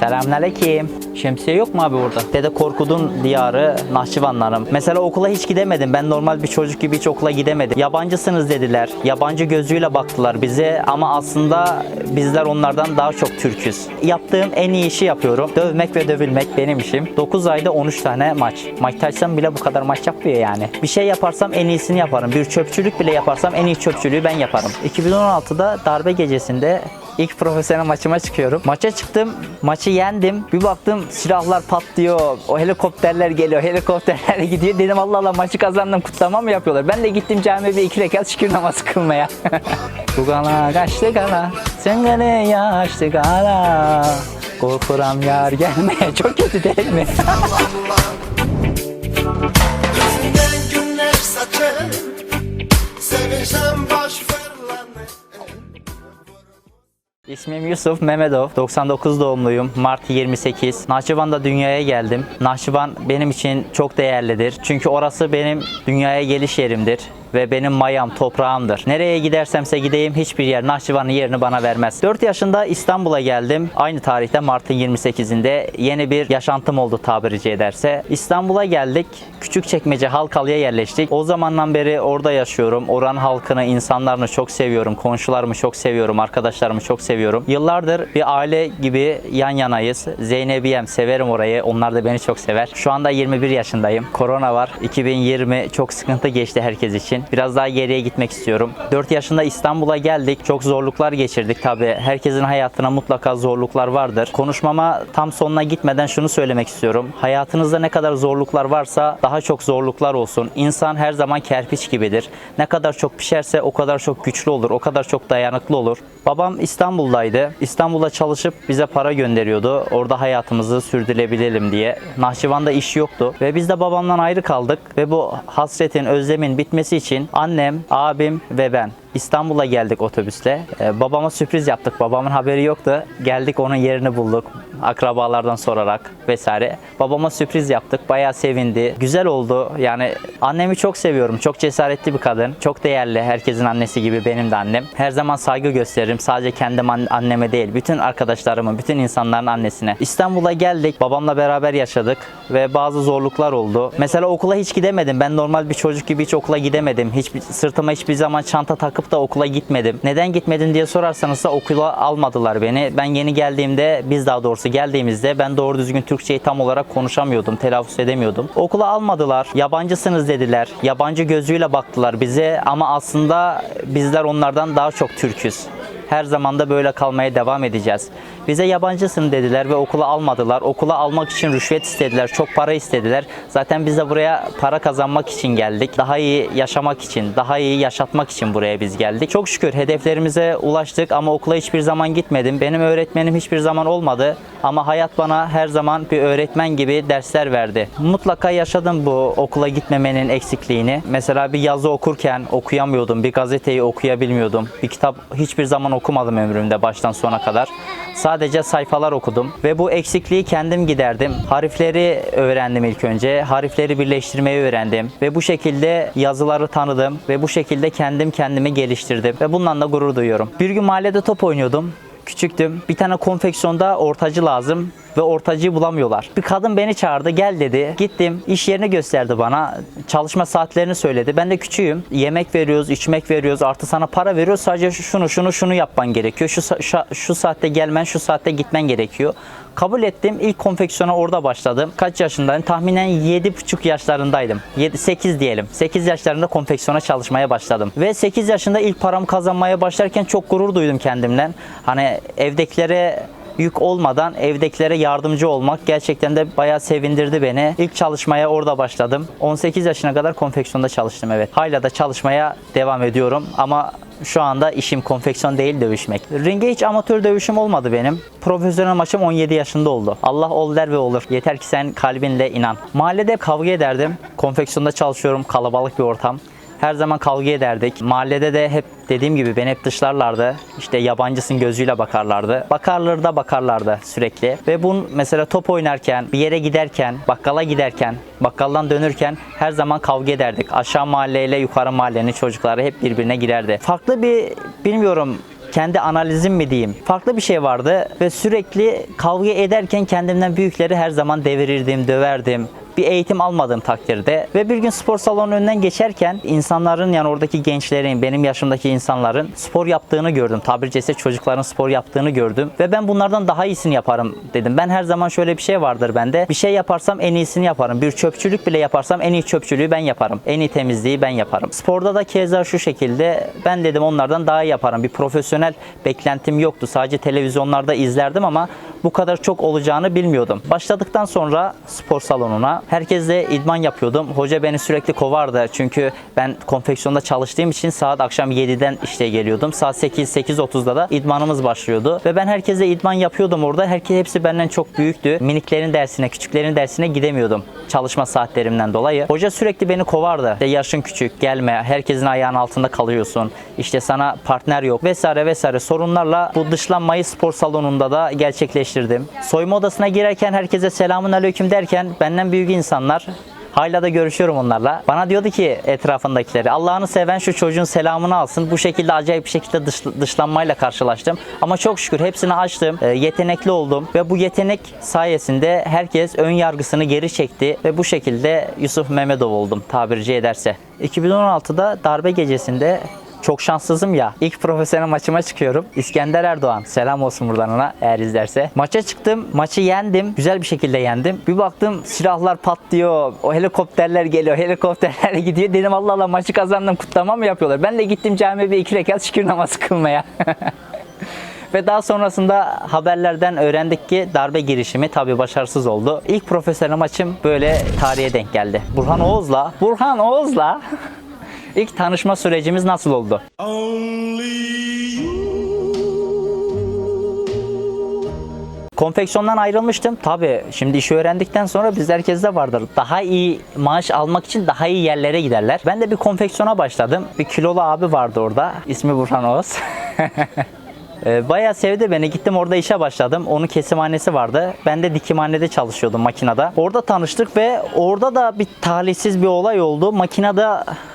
Selamünaleyküm. Şemsiye yok mu abi burada? Dede Korkut'un diyarı Nahçıvanlarım. Mesela okula hiç gidemedim. Ben normal bir çocuk gibi hiç okula gidemedim. Yabancısınız dediler. Yabancı gözüyle baktılar bize ama aslında bizler onlardan daha çok Türküz. Yaptığım en iyi işi yapıyorum. Dövmek ve dövülmek benim işim. 9 ayda 13 tane maç. Mike Tyson bile bu kadar maç yapmıyor yani. Bir şey yaparsam en iyisini yaparım. Bir çöpçülük bile yaparsam en iyi çöpçülüğü ben yaparım. 2016'da darbe gecesinde İlk profesyonel maçıma çıkıyorum. Maça çıktım, maçı yendim. Bir baktım silahlar patlıyor, o helikopterler geliyor, helikopterler gidiyor. Dedim Allah Allah maçı kazandım, kutlama mı yapıyorlar? Ben de gittim camiye bir iki rekat şükür namazı kılmaya. Bu gala kaçtı gala, sen gale yaştı gala. Korkuram yar gelmeye. Çok kötü değil mi? Gözünden günler saçar İsmim Yusuf Mehmetov. 99 doğumluyum. Mart 28. Nahçıvan'da dünyaya geldim. Nahçıvan benim için çok değerlidir. Çünkü orası benim dünyaya geliş yerimdir ve benim mayam, toprağımdır. Nereye gidersemse gideyim hiçbir yer Nahçıvan'ın yerini bana vermez. 4 yaşında İstanbul'a geldim. Aynı tarihte Mart'ın 28'inde yeni bir yaşantım oldu tabirici ederse. İstanbul'a geldik. Küçükçekmece Halkalı'ya yerleştik. O zamandan beri orada yaşıyorum. Oranın halkını, insanlarını çok seviyorum. Komşularımı çok seviyorum. Arkadaşlarımı çok seviyorum. Yıllardır bir aile gibi yan yanayız. Zeynep'iyem severim orayı. Onlar da beni çok sever. Şu anda 21 yaşındayım. Korona var. 2020 çok sıkıntı geçti herkes için. Biraz daha geriye gitmek istiyorum. 4 yaşında İstanbul'a geldik. Çok zorluklar geçirdik tabii. Herkesin hayatına mutlaka zorluklar vardır. Konuşmama tam sonuna gitmeden şunu söylemek istiyorum. Hayatınızda ne kadar zorluklar varsa daha çok zorluklar olsun. İnsan her zaman kerpiç gibidir. Ne kadar çok pişerse o kadar çok güçlü olur. O kadar çok dayanıklı olur. Babam İstanbul'daydı. İstanbul'da çalışıp bize para gönderiyordu. Orada hayatımızı sürdürebilelim diye. Nahçıvan'da iş yoktu ve biz de babamdan ayrı kaldık ve bu hasretin, özlemin bitmesi için annem, abim ve ben İstanbul'a geldik otobüsle. Ee, babama sürpriz yaptık. Babamın haberi yoktu. Geldik onun yerini bulduk. Akrabalardan sorarak vesaire. Babama sürpriz yaptık. Bayağı sevindi. Güzel oldu. Yani annemi çok seviyorum. Çok cesaretli bir kadın. Çok değerli. Herkesin annesi gibi benim de annem. Her zaman saygı gösteririm. Sadece kendim an- anneme değil. Bütün arkadaşlarımın, bütün insanların annesine. İstanbul'a geldik. Babamla beraber yaşadık ve bazı zorluklar oldu. Mesela okula hiç gidemedim. Ben normal bir çocuk gibi hiç okula gidemedim. Hiç sırtıma hiçbir zaman çanta takıp da okula gitmedim. Neden gitmedin diye sorarsanız da okula almadılar beni. Ben yeni geldiğimde, biz daha doğrusu geldiğimizde ben doğru düzgün Türkçeyi tam olarak konuşamıyordum, telaffuz edemiyordum. Okula almadılar. Yabancısınız dediler. Yabancı gözüyle baktılar bize ama aslında bizler onlardan daha çok Türküz. Her zaman da böyle kalmaya devam edeceğiz. Bize yabancısın dediler ve okula almadılar. Okula almak için rüşvet istediler, çok para istediler. Zaten biz de buraya para kazanmak için geldik. Daha iyi yaşamak için, daha iyi yaşatmak için buraya biz geldik. Çok şükür hedeflerimize ulaştık ama okula hiçbir zaman gitmedim. Benim öğretmenim hiçbir zaman olmadı ama hayat bana her zaman bir öğretmen gibi dersler verdi. Mutlaka yaşadım bu okula gitmemenin eksikliğini. Mesela bir yazı okurken okuyamıyordum, bir gazeteyi okuyabilmiyordum. Bir kitap hiçbir zaman okumadım ömrümde baştan sona kadar. Sadece sayfalar okudum ve bu eksikliği kendim giderdim. Harfleri öğrendim ilk önce. Harfleri birleştirmeyi öğrendim ve bu şekilde yazıları tanıdım ve bu şekilde kendim kendimi geliştirdim ve bundan da gurur duyuyorum. Bir gün mahallede top oynuyordum. Küçüktüm. Bir tane konfeksiyonda ortacı lazım ve ortacıyı bulamıyorlar. Bir kadın beni çağırdı gel dedi. Gittim iş yerini gösterdi bana. Çalışma saatlerini söyledi. Ben de küçüğüm. Yemek veriyoruz, içmek veriyoruz. Artı sana para veriyoruz. Sadece şunu şunu şunu yapman gerekiyor. Şu, şu saatte gelmen, şu saatte gitmen gerekiyor. Kabul ettim. İlk konfeksiyona orada başladım. Kaç yaşındayım? Tahminen 7,5 yaşlarındaydım. 7, 8 diyelim. 8 yaşlarında konfeksiyona çalışmaya başladım. Ve 8 yaşında ilk paramı kazanmaya başlarken çok gurur duydum kendimden. Hani evdekilere yük olmadan evdekilere yardımcı olmak gerçekten de bayağı sevindirdi beni. İlk çalışmaya orada başladım. 18 yaşına kadar konfeksiyonda çalıştım evet. Hala da çalışmaya devam ediyorum ama şu anda işim konfeksiyon değil dövüşmek. Ringe hiç amatör dövüşüm olmadı benim. Profesyonel maçım 17 yaşında oldu. Allah ol der ve olur. Yeter ki sen kalbinle inan. Mahallede kavga ederdim. Konfeksiyonda çalışıyorum. Kalabalık bir ortam. Her zaman kavga ederdik. Mahallede de hep dediğim gibi beni hep dışlarlardı. İşte yabancısın gözüyle bakarlardı. Bakarlar da bakarlardı sürekli. Ve bu mesela top oynarken, bir yere giderken, bakkala giderken, bakkaldan dönürken her zaman kavga ederdik. Aşağı mahalleyle yukarı mahallenin çocukları hep birbirine girerdi. Farklı bir bilmiyorum kendi analizim mi diyeyim. Farklı bir şey vardı ve sürekli kavga ederken kendimden büyükleri her zaman devirirdim, döverdim bir eğitim almadığım takdirde ve bir gün spor salonunun önünden geçerken insanların yani oradaki gençlerin, benim yaşımdaki insanların spor yaptığını gördüm. Tabiri caizse çocukların spor yaptığını gördüm ve ben bunlardan daha iyisini yaparım dedim. Ben her zaman şöyle bir şey vardır bende. Bir şey yaparsam en iyisini yaparım. Bir çöpçülük bile yaparsam en iyi çöpçülüğü ben yaparım. En iyi temizliği ben yaparım. Sporda da keza şu şekilde ben dedim onlardan daha iyi yaparım. Bir profesyonel beklentim yoktu. Sadece televizyonlarda izlerdim ama bu kadar çok olacağını bilmiyordum. Başladıktan sonra spor salonuna herkesle idman yapıyordum. Hoca beni sürekli kovardı. Çünkü ben konfeksiyonda çalıştığım için saat akşam 7'den işte geliyordum. Saat 8 8.30'da da idmanımız başlıyordu. Ve ben herkese idman yapıyordum orada. Herkes hepsi benden çok büyüktü. Miniklerin dersine, küçüklerin dersine gidemiyordum. Çalışma saatlerimden dolayı. Hoca sürekli beni kovardı. İşte yaşın küçük, gelme. Herkesin ayağının altında kalıyorsun. İşte sana partner yok vesaire vesaire sorunlarla bu dışlanmayı spor salonunda da gerçekleştirdim. Soyma odasına girerken herkese selamun aleyküm derken benden büyük insanlar Hala da görüşüyorum onlarla. Bana diyordu ki etrafındakileri Allah'ını seven şu çocuğun selamını alsın. Bu şekilde acayip bir şekilde dış- dışlanmayla karşılaştım. Ama çok şükür hepsini açtım. e, yetenekli oldum. Ve bu yetenek sayesinde herkes ön yargısını geri çekti. Ve bu şekilde Yusuf Mehmetov oldum tabirci ederse. 2016'da darbe gecesinde çok şanssızım ya. İlk profesyonel maçıma çıkıyorum. İskender Erdoğan. Selam olsun buradan ona eğer izlerse. Maça çıktım. Maçı yendim. Güzel bir şekilde yendim. Bir baktım silahlar patlıyor. O helikopterler geliyor. Helikopterler gidiyor. Dedim Allah Allah maçı kazandım. Kutlama mı yapıyorlar? Ben de gittim camiye bir iki rekat şükür namazı kılmaya. Ve daha sonrasında haberlerden öğrendik ki darbe girişimi tabii başarısız oldu. İlk profesyonel maçım böyle tarihe denk geldi. Burhan Oğuz'la, Burhan Oğuz'la ilk tanışma sürecimiz nasıl oldu? Konfeksiyondan ayrılmıştım. Tabii şimdi işi öğrendikten sonra biz herkeste vardır. Daha iyi maaş almak için daha iyi yerlere giderler. Ben de bir konfeksiyona başladım. Bir kilolu abi vardı orada. İsmi Burhan Oğuz. Ee, Bayağı sevdi beni. Gittim orada işe başladım. Onun kesimhanesi vardı. Ben de dikimhanede çalışıyordum makinede. Orada tanıştık ve orada da bir talihsiz bir olay oldu. Makinede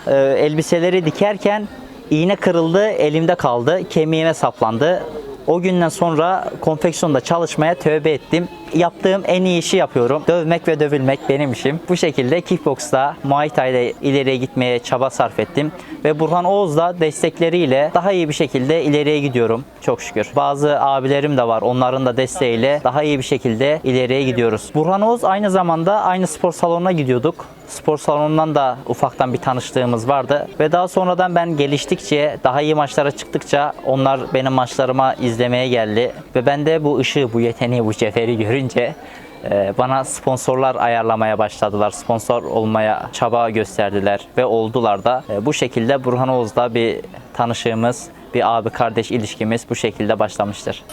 e, elbiseleri dikerken iğne kırıldı, elimde kaldı. Kemiğime saplandı. O günden sonra konfeksiyonda çalışmaya tövbe ettim. Yaptığım en iyi işi yapıyorum. Dövmek ve dövülmek benim işim. Bu şekilde kickboxta, Muay Thai'de ileriye gitmeye çaba sarf ettim. Ve Burhan Oğuz da destekleriyle daha iyi bir şekilde ileriye gidiyorum. Çok şükür. Bazı abilerim de var. Onların da desteğiyle daha iyi bir şekilde ileriye gidiyoruz. Burhan Oğuz aynı zamanda aynı spor salonuna gidiyorduk. Spor salonundan da ufaktan bir tanıştığımız vardı. Ve daha sonradan ben geliştikçe, daha iyi maçlara çıktıkça onlar benim maçlarıma izlemeye geldi. Ve ben de bu ışığı, bu yeteneği, bu cevheri görünce e, bana sponsorlar ayarlamaya başladılar. Sponsor olmaya çaba gösterdiler ve oldular da. E, Bu şekilde Burhan Oğuz'la bir tanışığımız, bir abi kardeş ilişkimiz bu şekilde başlamıştır.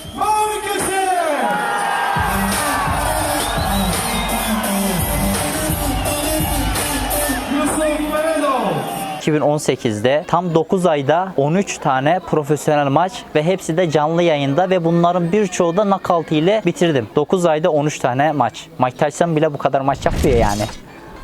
2018'de tam 9 ayda 13 tane profesyonel maç ve hepsi de canlı yayında ve bunların birçoğu da knockout ile bitirdim. 9 ayda 13 tane maç. Mike Tyson bile bu kadar maç yapmıyor yani.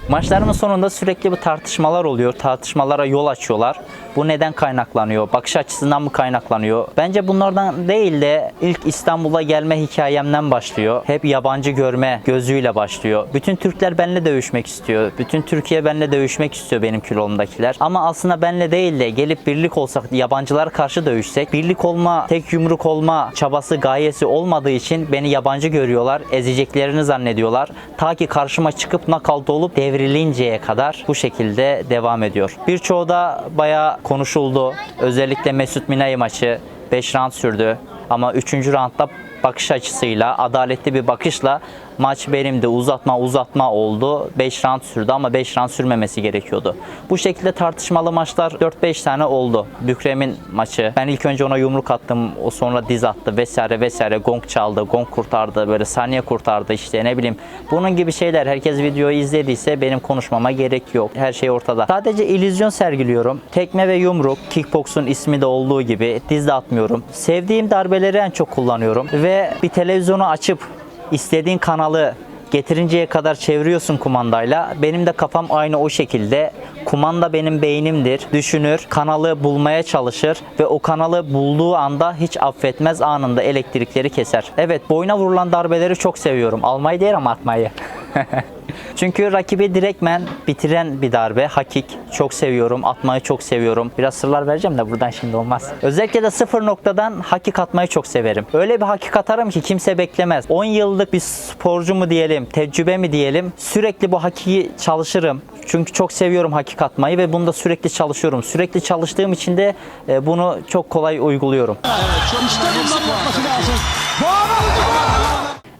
Maçlarımın sonunda sürekli bu tartışmalar oluyor. Tartışmalara yol açıyorlar. Bu neden kaynaklanıyor? Bakış açısından mı kaynaklanıyor? Bence bunlardan değil de ilk İstanbul'a gelme hikayemden başlıyor. Hep yabancı görme gözüyle başlıyor. Bütün Türkler benimle dövüşmek istiyor. Bütün Türkiye benimle dövüşmek istiyor benim kilomdakiler. Ama aslında benimle değil de gelip birlik olsak, yabancılara karşı dövüşsek, birlik olma, tek yumruk olma çabası, gayesi olmadığı için beni yabancı görüyorlar. Ezeceklerini zannediyorlar. Ta ki karşıma çıkıp knockout olup devrilinceye kadar bu şekilde devam ediyor. Birçoğu da bayağı konuşuldu. Özellikle Mesut Minay maçı 5 round sürdü. Ama 3. roundda bakış açısıyla, adaletli bir bakışla maç benim uzatma uzatma oldu. 5 round sürdü ama 5 round sürmemesi gerekiyordu. Bu şekilde tartışmalı maçlar 4-5 tane oldu. Bükrem'in maçı. Ben ilk önce ona yumruk attım. O sonra diz attı vesaire vesaire. Gong çaldı, gong kurtardı, böyle saniye kurtardı işte ne bileyim. Bunun gibi şeyler herkes videoyu izlediyse benim konuşmama gerek yok. Her şey ortada. Sadece illüzyon sergiliyorum. Tekme ve yumruk, kickboksun ismi de olduğu gibi diz de atmıyorum. Sevdiğim darbeleri en çok kullanıyorum ve bir televizyonu açıp istediğin kanalı getirinceye kadar çeviriyorsun kumandayla. Benim de kafam aynı o şekilde. Kumanda benim beynimdir. Düşünür, kanalı bulmaya çalışır ve o kanalı bulduğu anda hiç affetmez anında elektrikleri keser. Evet boyuna vurulan darbeleri çok seviyorum. Almayı değil ama atmayı. Çünkü rakibi direktmen bitiren bir darbe. Hakik. Çok seviyorum. Atmayı çok seviyorum. Biraz sırlar vereceğim de buradan şimdi olmaz. Özellikle de sıfır noktadan hakik atmayı çok severim. Öyle bir hakik atarım ki kimse beklemez. 10 yıllık bir sporcu mu diyelim, tecrübe mi diyelim. Sürekli bu hakiki çalışırım. Çünkü çok seviyorum hakik atmayı ve bunda sürekli çalışıyorum. Sürekli çalıştığım için de e, bunu çok kolay uyguluyorum.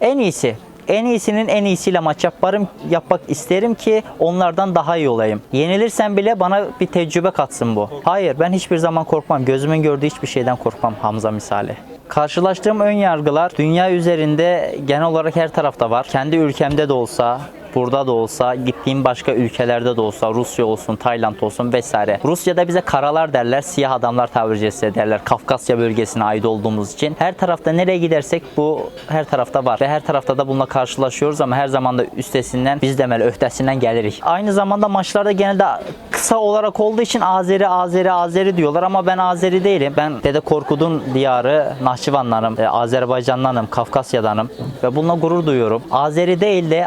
En iyisi. En iyisinin en iyisiyle maç yaparım, yapmak isterim ki onlardan daha iyi olayım. Yenilirsem bile bana bir tecrübe katsın bu. Hayır ben hiçbir zaman korkmam. Gözümün gördüğü hiçbir şeyden korkmam Hamza misali. Karşılaştığım ön yargılar dünya üzerinde genel olarak her tarafta var. Kendi ülkemde de olsa, burada da olsa, gittiğim başka ülkelerde de olsa, Rusya olsun, Tayland olsun vesaire. Rusya'da bize karalar derler, siyah adamlar tabiri derler. Kafkasya bölgesine ait olduğumuz için. Her tarafta nereye gidersek bu her tarafta var. Ve her tarafta da bununla karşılaşıyoruz ama her zaman da üstesinden, biz demeli öhtesinden gelirik. Aynı zamanda maçlarda genelde kısa olarak olduğu için Azeri, Azeri, Azeri diyorlar ama ben Azeri değilim. Ben Dede Korkut'un diyarı Nahçıvanlanım, e, Azerbaycanlanım, Kafkasya'danım ve bununla gurur duyuyorum. Azeri değil de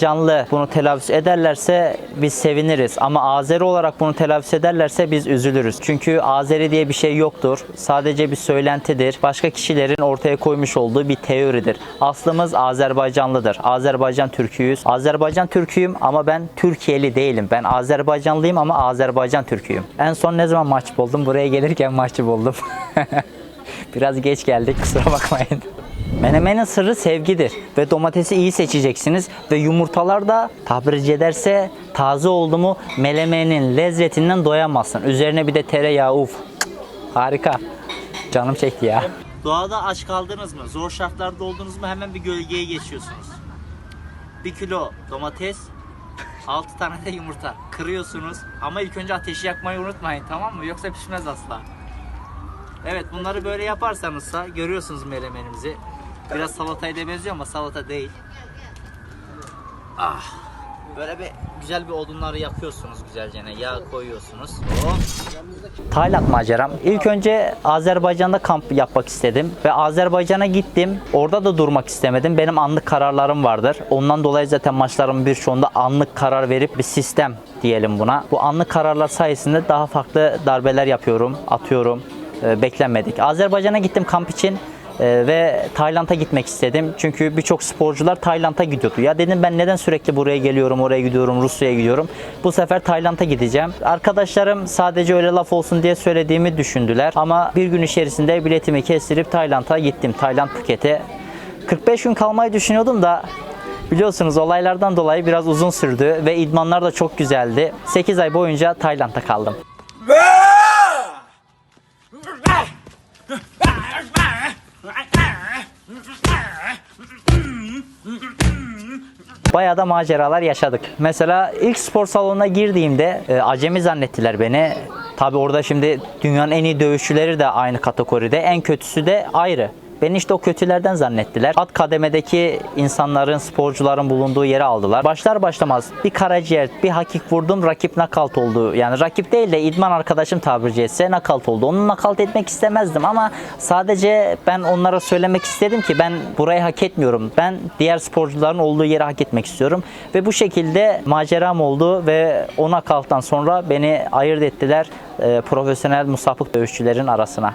Azerbaycanlı bunu telaffuz ederlerse biz seviniriz ama Azeri olarak bunu telaffuz ederlerse biz üzülürüz. Çünkü Azeri diye bir şey yoktur. Sadece bir söylentidir. Başka kişilerin ortaya koymuş olduğu bir teoridir. Aslımız Azerbaycanlıdır. Azerbaycan Türküyüz. Azerbaycan Türküyüm ama ben Türkiye'li değilim. Ben Azerbaycanlıyım ama Azerbaycan Türküyüm. En son ne zaman maç buldum? Buraya gelirken maçı buldum. Biraz geç geldik kusura bakmayın. Menemenin sırrı sevgidir ve domatesi iyi seçeceksiniz ve yumurtalar da tabiri ederse taze oldu mu melemenin lezzetinden doyamazsın. Üzerine bir de tereyağı uf. Harika. Canım çekti ya. Doğada aç kaldınız mı? Zor şartlarda oldunuz mu? Hemen bir gölgeye geçiyorsunuz. Bir kilo domates, 6 tane de yumurta kırıyorsunuz. Ama ilk önce ateşi yakmayı unutmayın tamam mı? Yoksa pişmez asla. Evet bunları böyle yaparsanızsa görüyorsunuz melemenimizi. Biraz salataya da benziyor ama salata değil. Ah. Böyle bir güzel bir odunları yakıyorsunuz güzelce. Yağ koyuyorsunuz. Hop. Tayland maceram. İlk önce Azerbaycan'da kamp yapmak istedim ve Azerbaycan'a gittim. Orada da durmak istemedim. Benim anlık kararlarım vardır. Ondan dolayı zaten maçlarımın birçoğunda anlık karar verip bir sistem diyelim buna. Bu anlık kararlar sayesinde daha farklı darbeler yapıyorum, atıyorum. Ee, beklenmedik. Azerbaycan'a gittim kamp için. Ee, ve Tayland'a gitmek istedim. Çünkü birçok sporcular Tayland'a gidiyordu. Ya dedim ben neden sürekli buraya geliyorum, oraya gidiyorum, Rusya'ya gidiyorum. Bu sefer Tayland'a gideceğim. Arkadaşlarım sadece öyle laf olsun diye söylediğimi düşündüler. Ama bir gün içerisinde biletimi kestirip Tayland'a gittim. Tayland Phuket'e. 45 gün kalmayı düşünüyordum da Biliyorsunuz olaylardan dolayı biraz uzun sürdü ve idmanlar da çok güzeldi. 8 ay boyunca Tayland'da kaldım. Bayağı da maceralar yaşadık. Mesela ilk spor salonuna girdiğimde e, acemi zannettiler beni. Tabi orada şimdi dünyanın en iyi dövüşçüleri de aynı kategoride. En kötüsü de ayrı. Beni işte o kötülerden zannettiler. Alt kademedeki insanların, sporcuların bulunduğu yere aldılar. Başlar başlamaz bir karaciğer, bir hakik vurdum, rakip nakalt oldu. Yani rakip değil de idman arkadaşım tabiri caizse nakalt oldu. Onu nakalt etmek istemezdim ama sadece ben onlara söylemek istedim ki ben burayı hak etmiyorum. Ben diğer sporcuların olduğu yeri hak etmek istiyorum. Ve bu şekilde maceram oldu ve o nakalttan sonra beni ayırt ettiler e, profesyonel musabık dövüşçülerin arasına.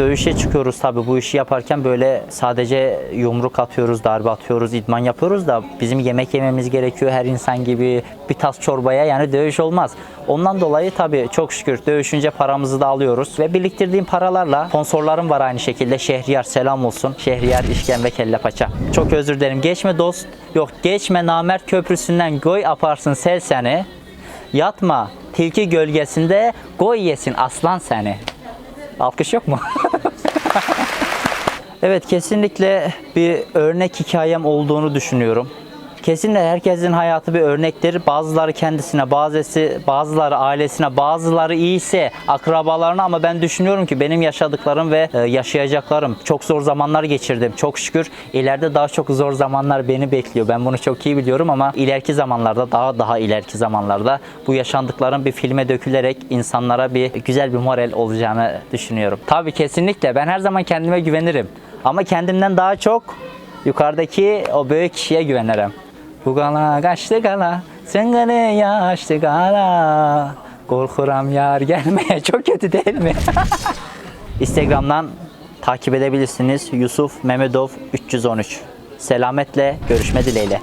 Dövüşe çıkıyoruz tabii bu işi yaparken böyle sadece yumruk atıyoruz, darbe atıyoruz, idman yapıyoruz da bizim yemek yememiz gerekiyor her insan gibi bir tas çorbaya yani dövüş olmaz. Ondan dolayı tabii çok şükür dövüşünce paramızı da alıyoruz ve biriktirdiğim paralarla sponsorlarım var aynı şekilde Şehriyar selam olsun. Şehriyar işkembe kelle paça. Çok özür dilerim. Geçme dost. Yok geçme namert köprüsünden goy aparsın sel seni. Yatma tilki gölgesinde goy yesin aslan seni. Alkış yok mu? evet kesinlikle bir örnek hikayem olduğunu düşünüyorum. Kesinlikle herkesin hayatı bir örnektir. Bazıları kendisine, bazısı bazıları ailesine, bazıları iyiyse akrabalarına ama ben düşünüyorum ki benim yaşadıklarım ve e, yaşayacaklarım çok zor zamanlar geçirdim. Çok şükür ileride daha çok zor zamanlar beni bekliyor. Ben bunu çok iyi biliyorum ama ileriki zamanlarda daha daha ileriki zamanlarda bu yaşandıklarım bir filme dökülerek insanlara bir güzel bir moral olacağını düşünüyorum. Tabii kesinlikle ben her zaman kendime güvenirim. Ama kendimden daha çok yukarıdaki o büyük kişiye güvenirim. Bu gala kaçtı gala, sıngını yaştı gala. Korkuram yar gelmeye çok kötü değil mi? Instagram'dan takip edebilirsiniz. Yusuf Memedov 313. Selametle görüşme dileğiyle.